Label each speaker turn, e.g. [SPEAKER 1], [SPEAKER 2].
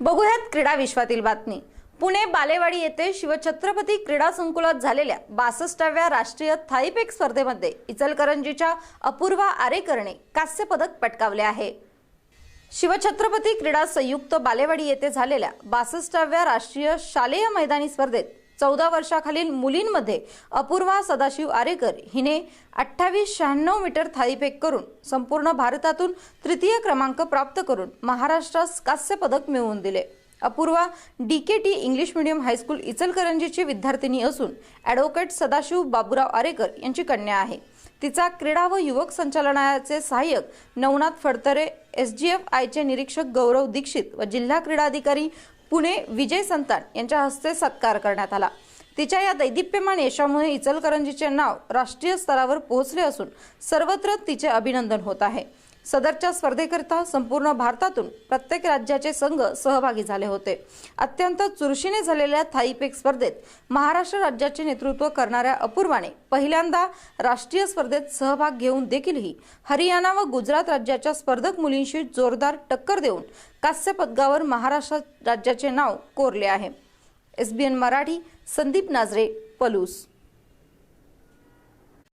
[SPEAKER 1] बघूयात क्रीडा विश्वातील बातमी. पुणे बालेवाडी येथे शिवछत्रपती क्रीडा संकुलात झालेल्या बासष्टाव्या राष्ट्रीय थाईपेक स्पर्धेमध्ये इचलकरंजीच्या अपूर्वा आरेकरने कांस्य पदक पटकावले आहे. शिवछत्रपती क्रीडा संयुक्त बालेवाडी येथे झालेल्या बासष्टाव्या राष्ट्रीय शालेय मैदानी स्पर्धेत चौदा वर्षाखालील मुलींमध्ये अपूर्वा सदाशिव आरेकर हिने अठ्ठावीस शहाण्णव मीटर थाळीफेक करून संपूर्ण भारतातून तृतीय क्रमांक प्राप्त करून महाराष्ट्रास कांस्य पदक मिळवून दिले. Apurva D K T English medium high school इचलकरंजीची विद्यार्थिनी असून ॲडव्होकेट सदाशिव बाबूराव आरेकर यांची कन्या आहे. तिचा क्रीडा व युवक संचालनालयाचे सहाय्यक Navnath Phadtare S G F आयचे निरीक्षक गौरव दीक्षित व जिल्हा क्रीडाधिकारी पुणे विजय संतान यांच्या हस्ते सत्कार करण्यात आला. तिच्या या दैदिप्यमान यशामुळे इचलकरंजीचे नाव राष्ट्रीय स्तरावर पोहोचले असून सर्वत्र तिचे अभिनंदन होत आहे. सदरच्या स्पर्धेकरिता संपूर्ण भारतातून प्रत्येक राज्याचे संघ सहभागी झाले होते. अत्यंत चुरशीने झालेल्या थाईपेक स्पर्धेत महाराष्ट्र राज्याचे नेतृत्व करणाऱ्या अपूर्वाने पहिल्यांदा राष्ट्रीय स्पर्धेत सहभाग घेऊन देखीलही हरियाणा व गुजरात राज्याच्या स्पर्धक मुलींशी जोरदार टक्कर देऊन कांस्य पदकावर महाराष्ट्र राज्याचे नाव कोरले आहे. एसबीएन मराठी संदीप नाजरे पलूस.